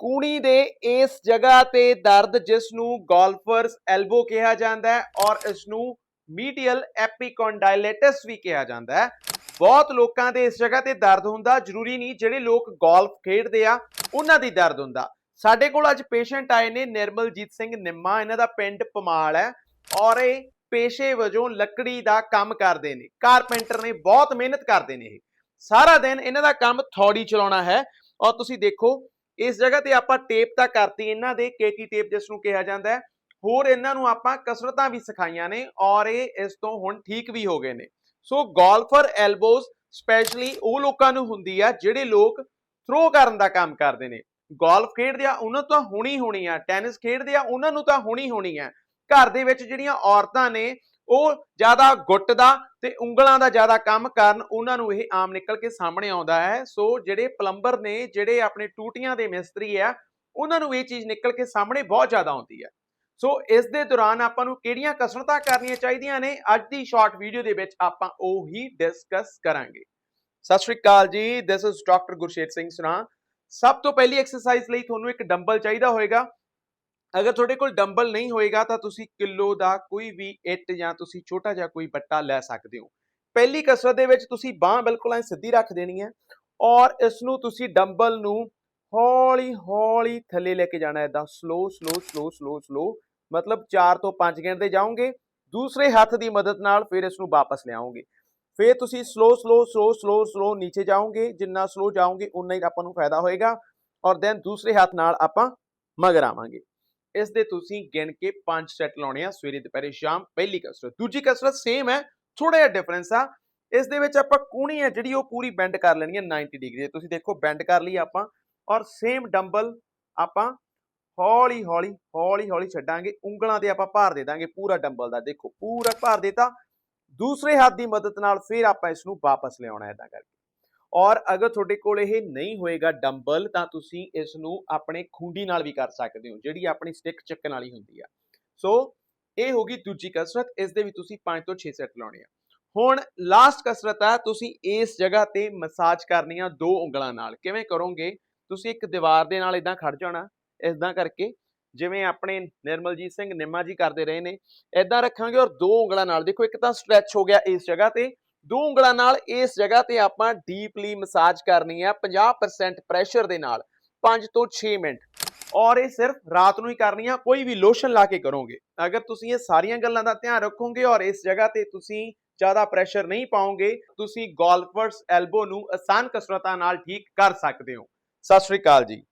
ਕੂਣੀ ਦੇ ਇਸ ਜਗ੍ਹਾ ਤੇ ਦਰਦ ਜਿਸ ਨੂੰ ਗੋਲਫਰਸ ਐਲਬੋ ਕਿਹਾ ਜਾਂਦਾ ਹੈ ਔਰ ਇਸ ਨੂੰ ਮੀਡੀਅਲ ਐਪੀਕੌਂਡਾਈਲਿਟਿਸ ਵੀ ਕਿਹਾ ਜਾਂਦਾ ਹੈ। ਬਹੁਤ ਲੋਕਾਂ ਦੇ ਇਸ ਜਗ੍ਹਾ ਤੇ ਦਰਦ ਹੁੰਦਾ, ਜ਼ਰੂਰੀ ਨਹੀਂ ਜਿਹੜੇ ਲੋਕ ਗੋਲਫ ਖੇਡਦੇ ਆ, ਉਹਨਾਂ ਦੀ ਦਰਦ ਹੁੰਦਾ। ਸਾਡੇ ਕੋਲ ਅੱਜ ਪੇਸ਼ੈਂਟ ਆਏ ਨੇ ਨਿਰਮਲਜੀਤ ਸਿੰਘ ਨਿੰਮਾ, ਇਹਨਾਂ ਦਾ ਪਿੰਡ ਪਮਾਲ ਹੈ ਔਰ ਇਹ ਪੇਸ਼ੇ ਵਜੋਂ ਲੱਕੜੀ ਦਾ ਕੰਮ ਕਰਦੇ ਨੇ, ਕਾਰਪੈਂਟਰ ਨੇ ਬਹੁਤ ਮਿਹਨਤ ਕਰਦੇ ਨੇ ਇਹ। ਸਾਰਾ ਦਿਨ ਇਹਨਾਂ ਦਾ ਕੰਮ ਥੌੜੀ ਚਲਾਉਣਾ ਹੈ ਔਰ ਤੁਸੀਂ ਦੇਖੋ ਇਸ ਜਗ੍ਹਾ ਤੇ ਆਪਾਂ ਟੇਪ ਤਾਂ ਕਰਤੀ ਇਹਨਾਂ ਦੇ ਕੇਕੀ ਟੇਪ ਜਿਸ ਨੂੰ ਕਿਹਾ ਜਾਂਦਾ ਹੈ। ਹੋਰ ਇਹਨਾਂ ਨੂੰ ਆਪਾਂ ਕਸਰਤਾਂ ਵੀ ਸਿਖਾਈਆਂ ਨੇ ਔਰ ਇਹ ਇਸ ਤੋਂ ਹੁਣ ਠੀਕ ਵੀ ਹੋ ਗਏ ਨੇ। ਸੋ ਗੋਲਫਰ ਐਲਬੋਜ਼ ਸਪੈਸ਼ਲੀ ਉਹ ਲੋਕਾਂ ਨੂੰ ਹੁੰਦੀ ਆ ਜਿਹੜੇ ਲੋਕ ਥਰੋ ਕਰਨ ਦਾ ਕੰਮ ਕਰਦੇ ਨੇ। ਗੋਲਫ ਖੇਡਦੇ ਆ, ਉਹਨਾਂ ਨੂੰ ਤਾਂ ਹੋਣੀ ਹੋਣੀ ਆ। ਟੈਨਿਸ ਖੇਡਦੇ ਆ, ਉਹਨਾਂ ਨੂੰ ਤਾਂ ਹੋਣੀ ਹੋਣੀ ਆ। ਘਰ ਦੇ ਵਿੱਚ ਜਿਹੜੀਆਂ ਔਰਤਾਂ ਨੇ, ਉਹ ਜ਼ਿਆਦਾ ਗੁੱਟ ਦਾ ਤੇ ਉਂਗਲਾਂ ਦਾ ਜ਼ਿਆਦਾ ਕੰਮ ਕਰਨ ਉਹਨਾਂ ਨੂੰ ਇਹ ਆਮ ਨਿਕਲ ਕੇ ਸਾਹਮਣੇ ਆਉਂਦਾ ਹੈ। ਸੋ ਜਿਹੜੇ ਪਲੰਬਰ ਨੇ, ਜਿਹੜੇ ਆਪਣੇ ਟੂਟੀਆਂ ਦੇ ਮਿਸਤਰੀ ਆ, ਉਹਨਾਂ ਨੂੰ ਇਹ ਚੀਜ਼ ਨਿਕਲ ਕੇ ਸਾਹਮਣੇ ਬਹੁਤ ਜ਼ਿਆਦਾ ਆਉਂਦੀ ਹੈ। ਸੋ ਇਸ ਦੇ ਦੌਰਾਨ ਆਪਾਂ ਨੂੰ ਕਿਹੜੀਆਂ ਕਸਰਤਾਂ ਕਰਨੀਆਂ ਚਾਹੀਦੀਆਂ ਨੇ? ਅੱਜ ਦੀ ਸ਼ਾਰਟ ਵੀਡੀਓ ਦੇ ਵਿੱਚ ਆਪਾਂ ਉਹ ਹੀ ਡਿਸਕਸ ਕਰਾਂਗੇ। Sat Sri Akal ji this is doctor Gurshet Singh ਸੁਨਾ ਸਭ ਤੋਂ ਪਹਿਲੀ ਐਕਸਰਸਾਈਜ਼ ਲਈ ਤੁਹਾਨੂੰ ਇੱਕ ਡੰਬਲ ਚਾਹੀਦਾ ਹੋਏਗਾ। ਅਗਰ ਤੁਹਾਡੇ ਕੋਲ ਡੰਬਲ ਨਹੀਂ ਹੋਏਗਾ ਤਾਂ ਤੁਸੀਂ ਕਿਲੋ ਦਾ ਕੋਈ ਵੀ ਇੱਟ ਜਾਂ ਤੁਸੀਂ ਛੋਟਾ ਜਿਹਾ ਕੋਈ ਬੱਟਾ ਲੈ ਸਕਦੇ ਹੋ। ਪਹਿਲੀ ਕਸਰਤ ਦੇ ਵਿੱਚ ਤੁਸੀਂ ਬਾਹ ਬਿਲਕੁਲ ਐ ਸਿੱਧੀ ਰੱਖ ਦੇਣੀ ਹੈ ਔਰ ਇਸ ਨੂੰ ਤੁਸੀਂ ਡੰਬਲ ਨੂੰ ਹੌਲੀ ਹੌਲੀ ਥੱਲੇ ਲੈ ਕੇ ਜਾਣਾ ਇਦਾਂ slow slow slow slow slow ਮਤਲਬ 4 ਤੋਂ 5 ਗਿਣਦੇ ਜਾਓਗੇ, ਦੂਸਰੇ ਹੱਥ ਦੀ ਮਦਦ ਨਾਲ ਫਿਰ ਇਸ ਨੂੰ ਵਾਪਸ ਲਿਆਓਗੇ। ਫਿਰ ਤੁਸੀਂ slow slow slow slow slow ਨੀਚੇ ਜਾਓਗੇ, ਜਿੰਨਾ ਸਲੋ ਜਾਓਗੇ ਉਨਾ ਹੀ ਆਪਾਂ ਨੂੰ ਫਾਇਦਾ ਹੋਏਗਾ ਔਰ ਦੈਨ ਦੂਸਰੇ ਹੱਥ ਨਾਲ ਆਪਾਂ ਮਗਰ ਆਵਾਂਗੇ। ਇਸ ਦੇ ਤੁਸੀਂ ਗਿਣ ਕੇ 5 ਸੈੱਟ ਲਾਉਣੇ ਆ, ਸਵੇਰੇ, ਦੁਪਹਿਰੇ, ਸ਼ਾਮ, ਪਹਿਲੀ ਕਸਰਤ। ਦੂਜੀ ਕਸਰਤ ਸੇਮ ਹੈ ਥੋੜਾ ਜਿਹਾ ਡਿਫਰੈਂਸ ਆ। ਇਸ ਦੇ ਵਿੱਚ ਆਪਾਂ ਕੂਣੀ ਹੈ ਜਿਹੜੀ ਉਹ ਪੂਰੀ ਬੈਂਡ ਕਰ ਲੈਣੀ ਹੈ 90 ਡਿਗਰੀ ਤੁਸੀਂ ਦੇਖੋ ਬੈਂਡ ਕਰ ਲਈ ਆਪਾਂ ਔਰ ਸੇਮ ਡੰਬਲ ਆਪਾਂ ਹੌਲੀ ਹੌਲੀ ਹੌਲੀ ਹੌਲੀ ਛੱਡਾਂਗੇ। ਉਂਗਲਾਂ ਤੇ ਆਪਾਂ ਭਾਰ ਦੇ ਦਾਂਗੇ ਪੂਰਾ ਡੰਬਲ ਦਾ। ਦੇਖੋ, ਪੂਰਾ ਭਾਰ ਦੇਤਾ ਦੂਸਰੇ ਹੱਥ ਦੀ ਮਦਦ ਨਾਲ ਫਿਰ ਆਪਾਂ ਇਸ ਨੂੰ ਵਾਪਸ ਲਿਆਉਣਾ ਇਦਾਂ ਕਰਕੇ। ਔਰ ਅਗਰ ਤੁਹਾਡੇ ਕੋਲ ਇਹ ਨਹੀਂ ਹੋਏਗਾ ਡੰਬਲ ਤਾਂ ਤੁਸੀਂ ਇਸ ਨੂੰ ਆਪਣੇ ਖੁੰਡੀ ਨਾਲ ਵੀ ਕਰ ਸਕਦੇ ਹੋ, ਜਿਹੜੀ ਆਪਣੀ ਸਟਿਕ ਚੱਕਣ ਵਾਲੀ ਹੁੰਦੀ ਆ। ਸੋ ਇਹ ਹੋ ਗਈ ਦੂਜੀ ਕਸਰਤ, ਇਸ ਦੇ ਵਿੱਚ ਤੁਸੀਂ 5 ਤੋਂ 6 ਸੈੱਟ ਲਾਉਣੇ ਆ। ਹੁਣ ਲਾਸਟ ਕਸਰਤ ਆ, ਤੁਸੀਂ ਇਸ ਜਗ੍ਹਾ ਤੇ ਮਸਾਜ ਕਰਨੀ ਆ ਦੋ ਉਂਗਲਾਂ ਨਾਲ। ਕਿਵੇਂ ਕਰੋਗੇ? ਤੁਸੀਂ ਇੱਕ ਦੀਵਾਰ ਦੇ ਨਾਲ ਇਦਾਂ ਖੜ ਜਾਣਾ ਇਦਾਂ ਕਰਕੇ, ਜਿਵੇਂ ਆਪਣੇ ਨਿਰਮਲਜੀਤ ਸਿੰਘ ਨਿੰਮਾ ਜੀ ਕਰਦੇ ਰਹੇ ਨੇ ਇਦਾਂ ਰੱਖਾਂਗੇ ਔਰ ਦੋ ਉਂਗਲਾਂ ਨਾਲ। ਦੇਖੋ, ਇੱਕ ਤਾਂ ਸਟ੍ਰੈਚ ਹੋ ਗਿਆ ਇਸ ਜਗ੍ਹਾ ਤੇ ਦੋ ਉਂਗਲਾਂ ਨਾਲ ਇਸ ਜਗ੍ਹਾ ਤੇ ਆਪਾਂ ਡੀਪਲੀ ਮਸਾਜ ਕਰਨੀ ਹੈ 50% ਪ੍ਰੈਸ਼ਰ ਦੇ ਨਾਲ 5 ਤੋਂ 6 ਮਿੰਟ। ਔਰ ਇਹ ਸਿਰਫ ਰਾਤ ਨੂੰ ਹੀ ਕਰਨੀ ਆ, ਕੋਈ ਵੀ ਲੋਸ਼ਨ ਲਾ ਕੇ ਕਰੋਗੇ। ਅਗਰ ਤੁਸੀਂ ਇਹ ਸਾਰੀਆਂ ਗੱਲਾਂ ਦਾ ਧਿਆਨ ਰੱਖੋਗੇ ਔਰ ਇਸ ਜਗ੍ਹਾ ਤੇ ਤੁਸੀਂ ਜ਼ਿਆਦਾ ਪ੍ਰੈਸ਼ਰ ਨਹੀਂ ਪਾਓਗੇ, ਤੁਸੀਂ ਗੋਲਫਰਸ ਐਲਬੋ ਨੂੰ ਆਸਾਨ ਕਸਰਤਾਂ ਨਾਲ ਠੀਕ ਕਰ ਸਕਦੇ ਹੋ। ਸਤਿ ਸ਼੍ਰੀ ਅਕਾਲ ਜੀ।